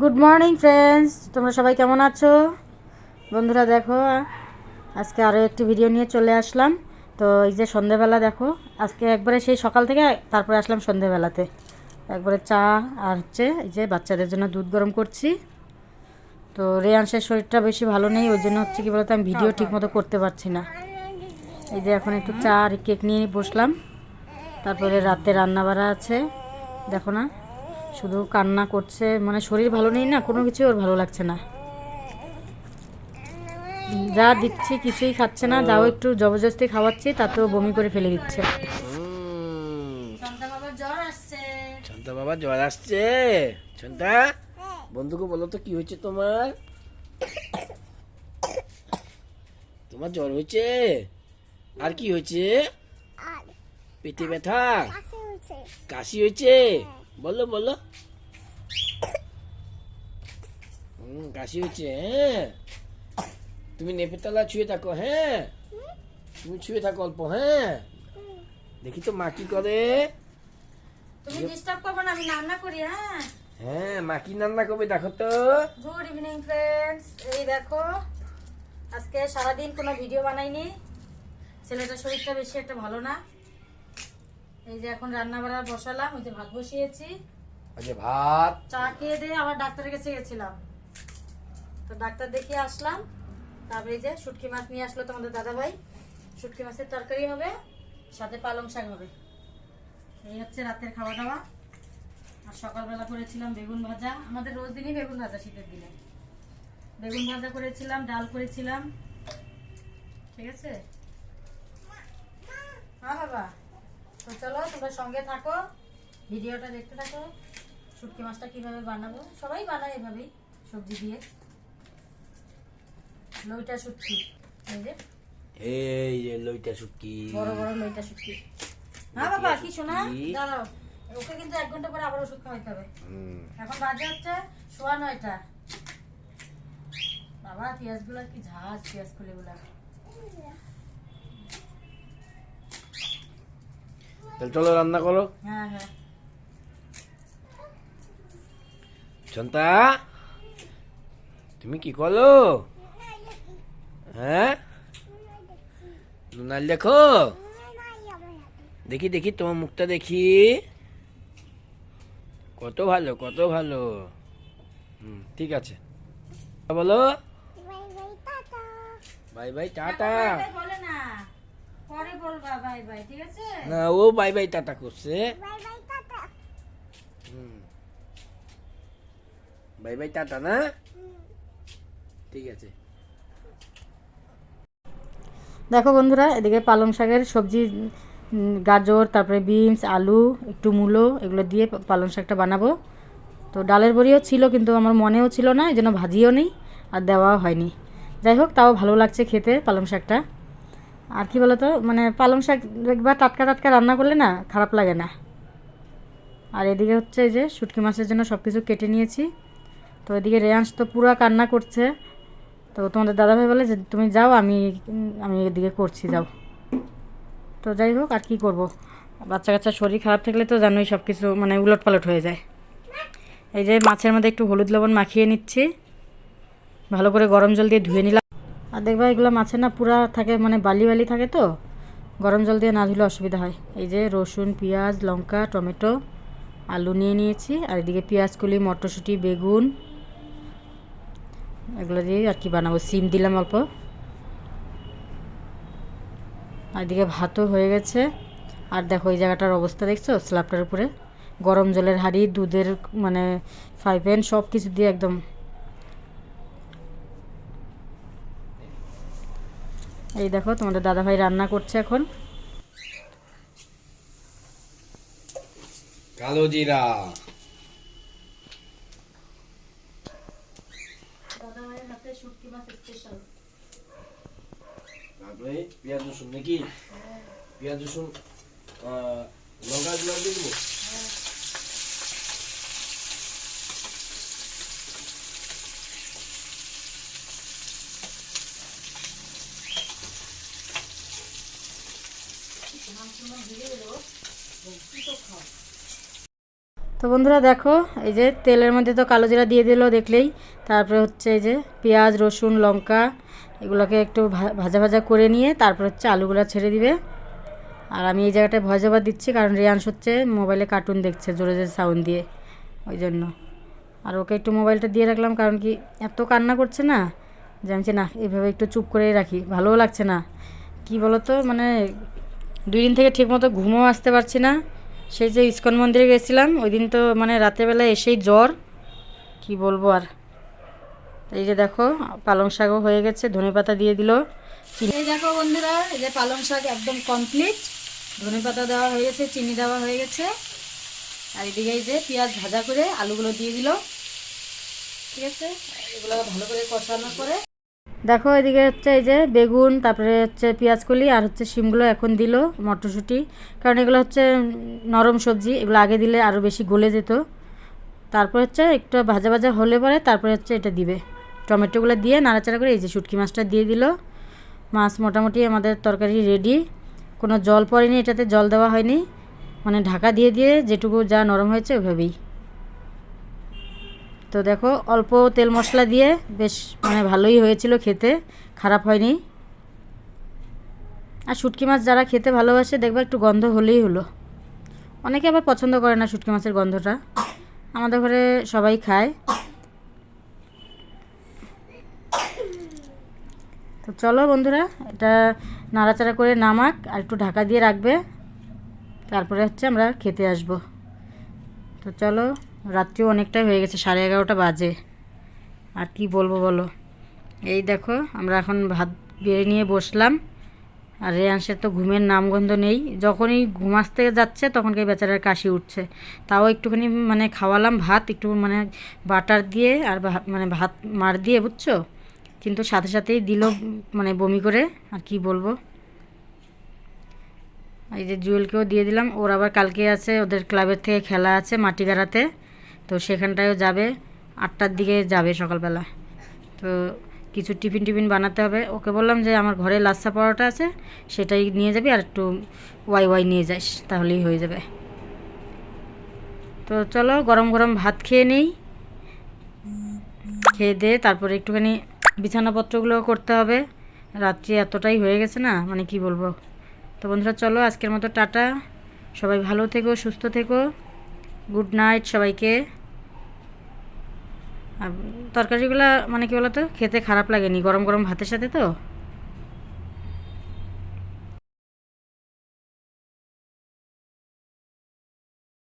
Good morning friends তোমরা সবাই কেমন আছো? বন্ধুরা, দেখো, আজকে আরও একটি ভিডিও নিয়ে চলে আসলাম। তো এই যে সন্ধেবেলা, দেখো, আজকে একবারে সেই সকাল থেকে তারপরে আসলাম সন্ধেবেলাতে। একবারে চা আর হচ্ছে এই যে বাচ্চাদের জন্য দুধ গরম করছি। তো রেয়াংশের শরীরটা বেশি ভালো নেই, ওই জন্য হচ্ছে কি বলতো, আমি ভিডিও ঠিকমতো করতে পারছি না। এই যে এখন একটু চা আর কেক নিয়ে বসলাম। তারপরে রাতে রান্নাবাড়া আছে। দেখো না শুধু কান্না করছে মানে শরীর ভালো নেই না কোনো কিছু ওর ভালো লাগছে না। যা দিচ্ছি কিছুই খাচ্ছে না যাও একটু জবরদস্তি খাওয়াচ্ছি তাতেও বমি করে ফেলে দিচ্ছে। ছন্তা বাবা জ্বর আসছে। ছন্তা বন্ধুকে বলো তো কি হয়েছে তোমার? তোমার জ্বর হয়েছে? আর কি হয়েছে? পেটে ব্যথা? কাশি হয়েছে? বলো বলো। হুম কাশি হয়েছে হ্যাঁ? তুমি নেপেতলা ছুঁয়ে থাকো হ্যাঁ? তুমি ছুঁয়ে থাকো অল্প হ্যাঁ? দেখি তো মা কি করে। তুমি ডিস্টার্ব করবে না আমি রান্না করি হ্যাঁ? হ্যাঁ মা কি রান্না করবে দেখো তো। গুড ইভিনিং ফ্রেন্ডস এই দেখো আজকে সারাদিন কোনো ভিডিও বানাইনি। ছেলেটার শরীরটা বেশি একটা ভালো না। এই যে এখন রান্না বাড়া বসালাম ওই যে ভাত বসিয়েছি। আচ্ছা ভাত। চা খেয়ে দিয়ে আবার ডাক্তারের কাছে গেছিলাম। তো ডাক্তার দেখিয়ে আসলাম। তারপরে এই যে শুটকি মাছ নিয়ে আসলো তোমাদের দাদা ভাই শুটকি মাছের তরকারি হবে সাথে পালং শাক হবে। এই হচ্ছে রাতের খাওয়া দাওয়া আর সকালবেলা করেছিলাম বেগুন ভাজা। আমাদের রোজ দিনই বেগুন ভাজা শীতের দিনে। বেগুন ভাজা করেছিলাম ডাল করেছিলাম। ঠিক আছে? হ্যাঁ বাবা। তো চলো তোমরা সঙ্গে থাকো। ভিডিওটা দেখতে থাকো। শুটকি মাছটা কীভাবে বানাবো? সবাই বানায় এভাবেই সবজি দিয়ে। লইটা শুটকি। এই যে এই যে লইটা শুটকি। বড় বড় লইটা শুটকি। হ্যাঁ বাবা কি শোনা? দাঁড়াও। ওকে কিন্তু এক ঘণ্টা পরে আবার ওষুধ খাওয়াইতে হবে। এখন বাজে হচ্ছে সোয়া নয়টা। বাবা পেঁয়াজগুলা কি ঝাঁজ পেঁয়াজ খুলে গুলা। তাহলে চলো রান্না করো ছন্তা তুমি কি করো হ্যাঁ নুনাল দেখো দেখি দেখি তোমার মুখটা দেখি কত ভালো কত ভালো হুম ঠিক আছে। বলো। বাই বাই টাটা পরে বলবা বাই বাই ঠিক আছে? না ও বাই বাই টাটা করছে। হুম। বাই বাই টাটা না? ঠিক আছে। দেখো বন্ধুরা এদিকে পালং শাকের সবজি গাজর তারপরে বিনস আলু একটু মূলো এগুলো দিয়ে পালং শাকটা বানাবো। তো ডালের বড়িও ছিল কিন্তু আমার মনেও ছিল না এই জন্য ভাজিও নেই আর দেওয়াও হয়নি। যাই হোক তাও ভালো লাগছে খেতে পালং শাকটা। আর কি বলতো মানে পালং শাক একবার টাটকা টাটকা রান্না করলে না খারাপ লাগে না। আর এদিকে হচ্ছে যে শুটকি মাছের জন্য সব কিছু কেটে নিয়েছি। তো এদিকে রেয়াংশ তো পুরো কান্না করছে। তো তোমাদের দাদাভাই বলে যে, তুমি যাও, আমি আমি এদিকে করছি, যাও। তো যাই হোক, আর কি করব? বাচ্চা কাচ্চার শরীর খারাপ থাকলে তো জানোই সব কিছু মানে উলট পালট হয়ে যায়। এই যে মাছের মধ্যে একটু হলুদ লবণ মাখিয়ে নিচ্ছি। ভালো করে গরম জল দিয়ে ধুয়ে নিলাম। আর দেখবা এগুলো মাছের না পুরা থাকে মানে বালি বালি থাকে তো। গরম জল দিয়ে না ধুলে অসুবিধা হয়। এই যে রসুন, পেঁয়াজ, লঙ্কা, টমেটো, আলু নিয়ে নিয়েছি। আর এদিকে পেঁয়াজ, কলি, মটরশুঁটি, বেগুন, এগুলো দিয়ে আর কি বানাবো? সিম দিলাম অল্প। আর এদিকে ভাতও হয়ে গেছে। আর দেখো এই জায়গাটার অবস্থা দেখছ? স্ল্যাবটার উপরে। গরম জলের হাঁড়ি, দুধের মানে ফ্রাই প্যান সব কিছু দিয়ে একদম এই দেখো তোমাদের দাদাভাই রান্না করছে এখন। কালো জিরা। তারপরে পেঁয়াজ রসুন নাকি? পেঁয়াজ রসুন আহ, লঙ্কা গুলো দিয়ে দেবো? তো বন্ধুরা দেখো, এই যে তেলের মধ্যে তো কালো জিরা দিয়ে দিলো দেখলেই। তারপরে হচ্ছে এই যে পেঁয়াজ, রসুন, লঙ্কা, এগুলোকে একটু ভাজা ভাজা করে নিয়ে তারপর হচ্ছে আলুগুলো ছেড়ে দিবে। আর আমি এই জায়গাটায় ভয় জবা দিচ্ছি কারণ রিয়াংশ হচ্ছে মোবাইলে কার্টুন দেখছে জোরে জোরে সাউন্ড দিয়ে, ওই জন্য। আর ওকে একটু মোবাইলটা দিয়ে রাখলাম কারণ কি এত কান্না করছে না যে আমি না, এভাবে একটু চুপ করেই রাখি, ভালোও লাগছে না। কি বলতো মানে দুই দিন থেকে ঠিকমতো ঘুমও আসতে পারছি না। সেই যে ইস্কন মন্দিরে গেছিলাম, ওই দিন তো মানে রাতেরবেলা এসেই জ্বর। কি বলব আর? এই যে দেখো, পালং শাকও হয়ে গেছে, ধনে পাতা দিয়ে দিল। এই দেখো বন্ধুরা, এই যে পালং শাক একদম কমপ্লিট ধনে পাতা দেওয়া হয়ে গেছে, চিনি দেওয়া হয়ে গেছে। আর এদিকে এই যে পেঁয়াজ ভাজা করে আলুগুলো দিয়ে দিল। ঠিক আছে? এগুলো ভালো করে কষানোর পরে দেখো, এদিকে হচ্ছে এই যে বেগুন, তারপরে হচ্ছে পেঁয়াজ কলি আর হচ্ছে শিমগুলো এখন দিল মটরশুঁটি। কারণ এগুলো হচ্ছে নরম সবজি, এগুলো আগে দিলে আরও বেশি গলে যেত। তারপর হচ্ছে একটু ভাজা ভাজা হলে পরে তারপরে হচ্ছে এটা দিবে। টমেটোগুলো দিয়ে নাড়াচাড়া করে এই যে শুটকি মাছটা দিয়ে দিল। মাছ মোটামুটি আমাদের তরকারি রেডি কোনো জল পড়েনি, এটাতে জল দেওয়া হয়নি। মানে ঢাকা দিয়ে দিয়ে যেটুকু যা নরম হয়েছে ওইভাবেই। তো দেখো, অল্প তেল মশলা দিয়ে বেশ মানে ভালোই হয়েছিল খেতে, খারাপ হয়নি। আর শুটকি মাছ যারা খেতে ভালোবাসে, দেখবে একটু গন্ধ হলেই হলো। অনেকে আবার পছন্দ করে না শুটকি মাছের গন্ধটা। আমাদের ঘরে সবাই খায়। তো চলো বন্ধুরা, এটা নাড়াচাড়া করে নামাক আর একটু ঢাকা দিয়ে রাখবে। তারপরে হচ্ছে আমরা খেতে আসব। তো চলো। রাত্রিও অনেকটাই হয়ে গেছে, সাড়ে এগারোটা বাজে। আর কি বলব বলো? এই দেখো, আমরা এখন ভাত বেড়ে নিয়ে বসলাম। আর রেয়াংশের তো ঘুমের নামগন্ধ নেই। যখনই ঘুম আসতে যাচ্ছে তখনকে বেচারার কাশি উঠছে। তাও একটুখানি মানে খাওয়ালাম ভাত, একটু মানে বাটার দিয়ে আর মানে ভাত মার দিয়ে, বুঝছ? কিন্তু সাথে সাথেই দিল মানে বমি করে। আর কি বলব? এই যে জুয়েলকেও দিয়ে দিলাম। ওর আবার কালকে আছে, ওদের ক্লাবের থেকে খেলা আছে মাটিগাড়াতে। তো সেখানটায়ও যাবে, আটটার দিকে যাবে সকালবেলা। তো কিছু টিফিন টিফিন বানাতে হবে। ওকে বললাম যে, আমার ঘরে লাচ্ছা পরোটা আছে, সেটাই নিয়ে যাবি আর একটু ওয়াই ওয়াই নিয়ে যাস, তাহলেই হয়ে যাবে। তো চলো গরম গরম ভাত খেয়ে নেই। খেয়ে দিয়ে তারপরে একটুখানি বিছানাপত্রগুলো করতে হবে। রাত্রি এতটাই হয়ে গেছে না মানে কি বলব? তো বন্ধুরা, চলো আজকের মতো টাটা। সবাই ভালো থেকো, সুস্থ থেকো। গুড নাইট সবাইকে। আর তরকারিগুলো মানে কি বলতো? খেতে খারাপ লাগেনি। গরম গরম ভাতের সাথে তো।